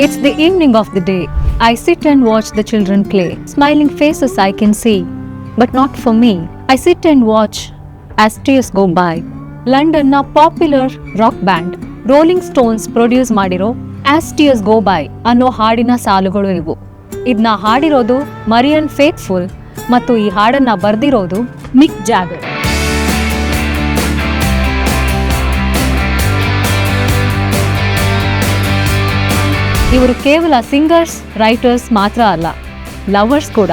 It's the evening of the day. I sit and watch the children play. Smiling faces I can see, but not for me. I sit and watch as tears go by. ಲಂಡನ್ನ popular rock band Rolling Stones produce ಮಾಡಿರೋ as tears go by ಅನ್ನೋ ಹಾಡಿನ ಸಾಲುಗಳು ಇವು ಇದನ್ನ ಹಾಡಿರೋದು ಮರಿಯನ್ faithful ಮತ್ತು ಈ ಹಾಡನ್ನ ಬರೆದಿರೋದು ಮಿಕ್ ಜಾಗರ್ ಇವರು ಕೇವಲ ಸಿಂಗರ್ಸ್, ರೈಟರ್ಸ್ ಮಾತ್ರ ಅಲ್ಲ, ಲವರ್ಸ್ ಕೂಡ.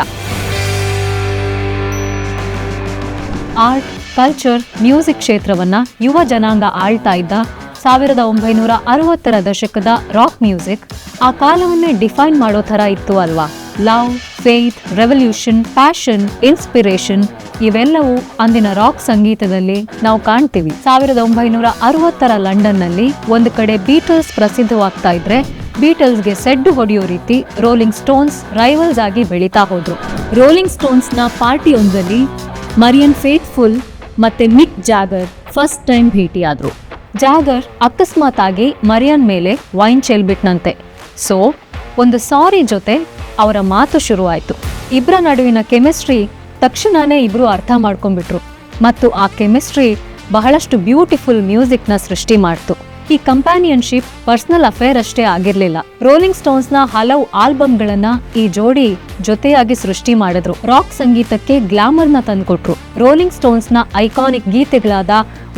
ಆರ್ಟ್, ಕಲ್ಚರ್, ಮ್ಯೂಸಿಕ್ ಕ್ಷೇತ್ರವನ್ನ ಯುವ ಜನಾಂಗ ಆಳ್ತಾ ಇದ್ದ ಸಾವಿರದ ಒಂಬೈನೂರ ಅರವತ್ತರ ದಶಕದ ರಾಕ್ ಮ್ಯೂಸಿಕ್ ಆ ಕಾಲವನ್ನೇ ಡಿಫೈನ್ ಮಾಡೋ ಥರ ಇತ್ತು ಅಲ್ವಾ? Love, faith, revolution, passion, inspiration ಇವೆಲ್ಲವೂ ಅಂದಿನ ರಾಕ್ ಸಂಗೀತದಲ್ಲಿ ನಾವು ಕಾಣ್ತೀವಿ. ಸಾವಿರದ ಒಂಬೈನೂರ ಅರವತ್ತರ ಲಂಡನ್ನಲ್ಲಿ ಒಂದು ಕಡೆ ಬೀಟಲ್ಸ್ ಪ್ರಸಿದ್ಧವಾಗ್ತಾ ಇದ್ರೆ ಬೀಟಲ್ಸ್ಗೆ ಸೆಡ್ಡು ಹೊಡೆಯೋ ರೀತಿ ರೋಲಿಂಗ್ ಸ್ಟೋನ್ಸ್ ರೈವಲ್ಸ್ ಆಗಿ ಬೆಳೀತಾ ಹೋದ್ರು. ರೋಲಿಂಗ್ ಸ್ಟೋನ್ಸ್ನ ಪಾರ್ಟಿಯೊಂದರಲ್ಲಿ ಮರಿಯನ್ ಫೇತ್ಫುಲ್ ಮತ್ತೆ ಮಿಕ್ ಜಾಗರ್ ಫಸ್ಟ್ ಟೈಮ್ ಭೇಟಿಯಾದ್ರು. ಜಾಗರ್ ಅಕಸ್ಮಾತ್ ಆಗಿ ಮರಿಯನ್ ಮೇಲೆ ವೈನ್ ಚೆಲ್ಬಿಟ್ನಂತೆ ಸೊ, ಒಂದು ಸಾರಿ ಜೊತೆ ಅವರ ಮಾತು ಶುರುವಾಯಿತು. ಇಬ್ಬರ ನಡುವಿನ ಕೆಮಿಸ್ಟ್ರಿ ತಕ್ಷಣನೇ ಇಬ್ರು ಅರ್ಥ ಮಾಡ್ಕೊಂಡ್ಬಿಟ್ರು. ಮತ್ತು ಆ ಕೆಮಿಸ್ಟ್ರಿ ಬಹಳಷ್ಟು ಬ್ಯೂಟಿಫುಲ್ ಮ್ಯೂಸಿಕ್ನ ಸೃಷ್ಟಿ ಮಾಡ್ತು. ಈ ಕಂಪ್ಯಾನಿಯನ್ಶಿಪ್ ಪರ್ಸನಲ್ ಅಫೇರ್ ಅಷ್ಟೇ ಆಗಿರ್ಲಿಲ್ಲ. ರೋಲಿಂಗ್ ಸ್ಟೋನ್ಸ್ನ ಹಲವು ಆಲ್ಬಮ್ಗಳನ್ನ ಈ ಜೋಡಿ ಜೊತೆಯಾಗಿ ಸೃಷ್ಟಿ ಮಾಡಿದ್ರು. ರಾಕ್ ಸಂಗೀತಕ್ಕೆ ಗ್ಲಾಮರ್ನ ತಂದುಕೊಟ್ರು. ರೋಲಿಂಗ್ ಸ್ಟೋನ್ಸ್ನ ಐಕಾನಿಕ್ ಗೀತೆಗಳಾದ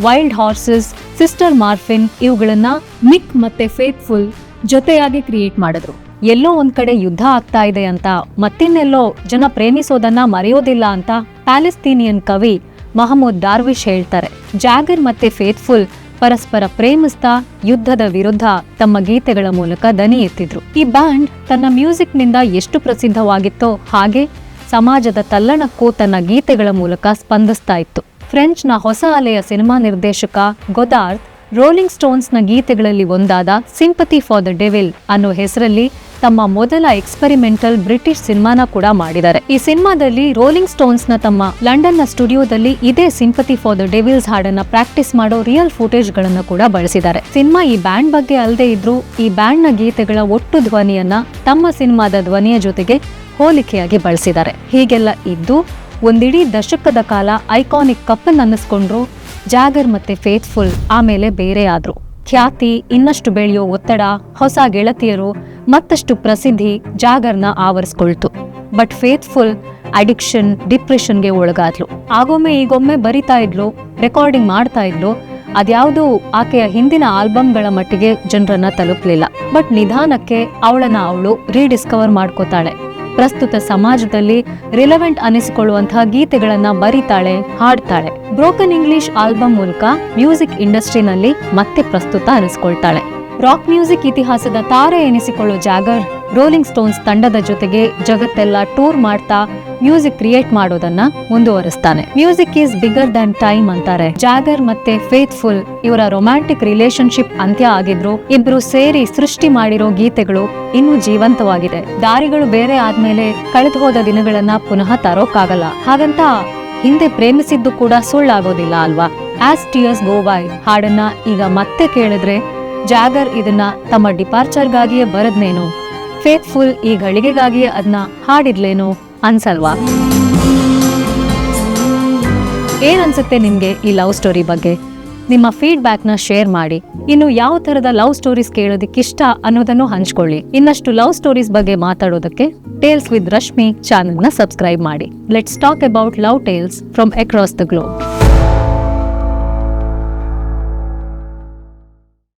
ವೈಲ್ಡ್ ಹಾರ್ಸಸ್ ಸಿಸ್ಟರ್ ಮಾರ್ಫಿನ್ ಇವುಗಳನ್ನ ಮಿಕ್ ಮತ್ತೆ ಫೇತ್ಫುಲ್ ಜೊತೆಯಾಗಿ ಕ್ರಿಯೇಟ್ ಮಾಡಿದ್ರು. ಎಲ್ಲೋ ಒಂದ್ ಕಡೆ ಯುದ್ಧ ಆಗ್ತಾ ಇದೆ ಅಂತ, ಮತ್ತಿನ್ನೆಲ್ಲೋ ಜನ ಪ್ರೇಮಿಸೋದನ್ನ ಮರೆಯೋದಿಲ್ಲ ಅಂತ ಪ್ಯಾಲೆಸ್ತೀನಿಯನ್ ಕವಿ ಮಹಮೂದ್ ಡಾರ್ವಿಶ್ ಹೇಳ್ತಾರೆ. ಜಾಗರ್ ಮತ್ತೆ ಫೇತ್ಫುಲ್ ಪರಸ್ಪರ ಪ್ರೇಮಿಸ್ತಾ ಯುದ್ಧದ ವಿರುದ್ಧ ತಮ್ಮ ಗೀತೆಗಳ ಮೂಲಕ ದನಿ ಎತ್ತಿದ್ರು. ಈ ಬ್ಯಾಂಡ್ ತನ್ನ ಮ್ಯೂಸಿಕ್ನಿಂದ ಎಷ್ಟು ಪ್ರಸಿದ್ಧವಾಗಿತ್ತೋ ಹಾಗೆ ಸಮಾಜದ ತಲ್ಲಣಕ್ಕೂ ತನ್ನ ಗೀತೆಗಳ ಮೂಲಕ ಸ್ಪಂದಿಸ್ತಾ ಇತ್ತು. ಫ್ರೆಂಚ್ನ ಹೊಸ ಅಲೆಯ ಸಿನಿಮಾ ನಿರ್ದೇಶಕ ಗೊದಾರ್ತ್, ರೋಲಿಂಗ್ ಸ್ಟೋನ್ಸ್ನ ಗೀತೆಗಳಲ್ಲಿ ಒಂದಾದ ಸಿಂಪತಿ ಫಾರ್ ದ ಡೆವಿಲ್ ಅನ್ನೋ ಹೆಸರಲ್ಲಿ ತಮ್ಮ ಮೊದಲ ಎಕ್ಸ್ಪೆರಿಮೆಂಟಲ್ ಬ್ರಿಟಿಷ್ ಸಿನಿಮಾನ ಕೂಡ ಮಾಡಿದ್ದಾರೆ. ಈ ಸಿನಿಮಾದಲ್ಲಿ ರೋಲಿಂಗ್ ಸ್ಟೋನ್ಸ್ನ ತಮ್ಮ ಲಂಡನ್ನ ಸ್ಟುಡಿಯೋದಲ್ಲಿ ಇದೇ ಸಿಂಪತಿ ಫಾರ್ ದ ಡೆವಿಲ್ಸ್ ಹಾಡನ್ನ ಪ್ರಾಕ್ಟೀಸ್ ಮಾಡೋ ರಿಯಲ್ ಫುಟೇಜ್ ಗಳನ್ನ ಕೂಡ ಬಳಸಿದ್ದಾರೆ. ಸಿನಿಮಾ ಈ ಬ್ಯಾಂಡ್ ಬಗ್ಗೆ ಅಲ್ಲದೆ ಇದ್ರೂ ಈ ಬ್ಯಾಂಡ್ನ ಗೀತೆಗಳ ಒಟ್ಟು ಧ್ವನಿಯನ್ನ ತಮ್ಮ ಸಿನಿಮಾದ ಧ್ವನಿಯ ಜೊತೆಗೆ ಹೋಲಿಕೆಯಾಗಿ ಬಳಸಿದ್ದಾರೆ. ಹೀಗೆಲ್ಲ ಇದ್ದು ಒಂದಿಡೀ ದಶಕದ ಕಾಲ ಐಕಾನಿಕ್ ಕಪ್ಪನ್ ಅನ್ನಿಸ್ಕೊಂಡ್ರು ಜಾಗರ್ ಮತ್ತೆ ಫೇತ್ಫುಲ್, ಆಮೇಲೆ ಬೇರೆ ಆದ್ರು. ಖ್ಯಾತಿ, ಇನ್ನಷ್ಟು ಬೆಳೆಯೋ ಒತ್ತಡ, ಹೊಸ ಗೆಳತಿಯರು, ಮತ್ತಷ್ಟು ಪ್ರಸಿದ್ಧಿ ಜಾಗರ್ನ ಆವರಿಸ್ಕೊಳ್ತು. ಬಟ್ ಫೇತ್ಫುಲ್ ಅಡಿಕ್ಷನ್ ಡಿಪ್ರೆಷನ್ಗೆ ಒಳಗಾದ್ಲು. ಆಗೊಮ್ಮೆ ಈಗೊಮ್ಮೆ ಬರಿತಾ ಇದ್ಲು ರೆಕಾರ್ಡಿಂಗ್ ಮಾಡ್ತಾ ಇದ್ಲು, ಅದ್ಯಾವುದೂ ಆಕೆಯ ಹಿಂದಿನ ಆಲ್ಬಮ್ಗಳ ಮಟ್ಟಿಗೆ ಜನರನ್ನ ತಲುಪಲಿಲ್ಲ. ಬಟ್ ನಿಧಾನಕ್ಕೆ ಅವಳನ್ನ ಅವಳು ರೀಡಿಸ್ಕವರ್ ಮಾಡ್ಕೋತಾಳೆ. ಪ್ರಸ್ತುತ ಸಮಾಜದಲ್ಲಿ ರಿಲೆವೆಂಟ್ ಅನಿಸಿಕೊಳ್ಳುವಂತಹ ಗೀತೆಗಳನ್ನ ಬರೀತಾಳೆ, ಹಾಡ್ತಾಳೆ. ಬ್ರೋಕನ್ ಇಂಗ್ಲಿಷ್ ಆಲ್ಬಮ್ ಮೂಲಕ ಮ್ಯೂಸಿಕ್ ಇಂಡಸ್ಟ್ರಿನಲ್ಲಿ ಮತ್ತೆ ಪ್ರಸ್ತುತ ಅನಿಸ್ಕೊಳ್ತಾಳೆ. ರಾಕ್ ಮ್ಯೂಸಿಕ್ ಇತಿಹಾಸದ ತಾರೆ ಎನಿಸಿಕೊಳ್ಳೋ ಜಾಗರ್ ರೋಲಿಂಗ್ ಸ್ಟೋನ್ಸ್ ತಂಡದ ಜೊತೆಗೆ ಜಗತ್ತೆಲ್ಲ ಟೂರ್ ಮಾಡ್ತಾ ಮ್ಯೂಸಿಕ್ ಕ್ರಿಯೇಟ್ ಮಾಡೋದನ್ನ ಮುಂದುವರಿಸ್ತಾನೆ. Music is bigger than time ಅಂತಾರೆ. ಜಾಗರ್ ಮತ್ತೆ ಫೇತ್ಫುಲ್ ಇವರ ರೊಮ್ಯಾಂಟಿಕ್ ರಿಲೇಶನ್ಶಿಪ್ ಅಂತ್ಯ ಆಗಿದ್ರು. ಇಬ್ರು ಸೇರಿ ಸೃಷ್ಟಿ ಮಾಡಿರೋ ಗೀತೆಗಳು ಇನ್ನೂ ಜೀವಂತವಾಗಿದೆ. ದಾರಿಗಳು ಬೇರೆ ಆದ್ಮೇಲೆ ಕಳೆದು ಹೋದ ದಿನಗಳನ್ನ ಪುನಃ ತರೋಕ್ಕಾಗಲ್ಲ. ಹಾಗಂತ ಹಿಂದೆ ಪ್ರೇಮಿಸಿದ್ದು ಕೂಡ ಸುಳ್ಳಾಗೋದಿಲ್ಲ ಅಲ್ವಾ? ಆಸ್ ಟಿಯರ್ಸ್ ಗೋ ಬೈ ಹಾಡನ್ನ ಈಗ ಮತ್ತೆ ಕೇಳಿದ್ರೆ ಜಾಗರ್ ಇದನ್ನ ತಮ್ಮ ಡಿಪಾರ್ಚರ್ಗಾಗಿಯೇ ಬರದ್ನೇನೋ? ಫೇತ್ಫುಲ್ ಈ ಗಳಿಗೆಗಾಗಿ ಅದನ್ನ ಹಾಡಿರ್ಲೇನು ಅನ್ಸಲ್ವಾ? ಏನನ್ಸುತ್ತೆ ನಿಮಗೆ ಈ ಲವ್ ಸ್ಟೋರಿ ಬಗ್ಗೆ? ನಿಮ್ಮ ಫೀಡ್ಬ್ಯಾಕ್ನ ಶೇರ್ ಮಾಡಿ. ಇನ್ನು ಯಾವ ಥರದ ಲವ್ ಸ್ಟೋರೀಸ್ ಕೇಳೋದಕ್ಕಿಷ್ಟ ಅನ್ನೋದನ್ನು ಹಂಚ್ಕೊಳ್ಳಿ. ಇನ್ನಷ್ಟು ಲವ್ ಸ್ಟೋರೀಸ್ ಬಗ್ಗೆ ಮಾತಾಡೋದಕ್ಕೆ ಟೇಲ್ಸ್ ವಿತ್ ರಶ್ಮಿ ಚಾನೆಲ್ನ ಸಬ್ಸ್ಕ್ರೈಬ್ ಮಾಡಿ. Let's talk about love tales from across the globe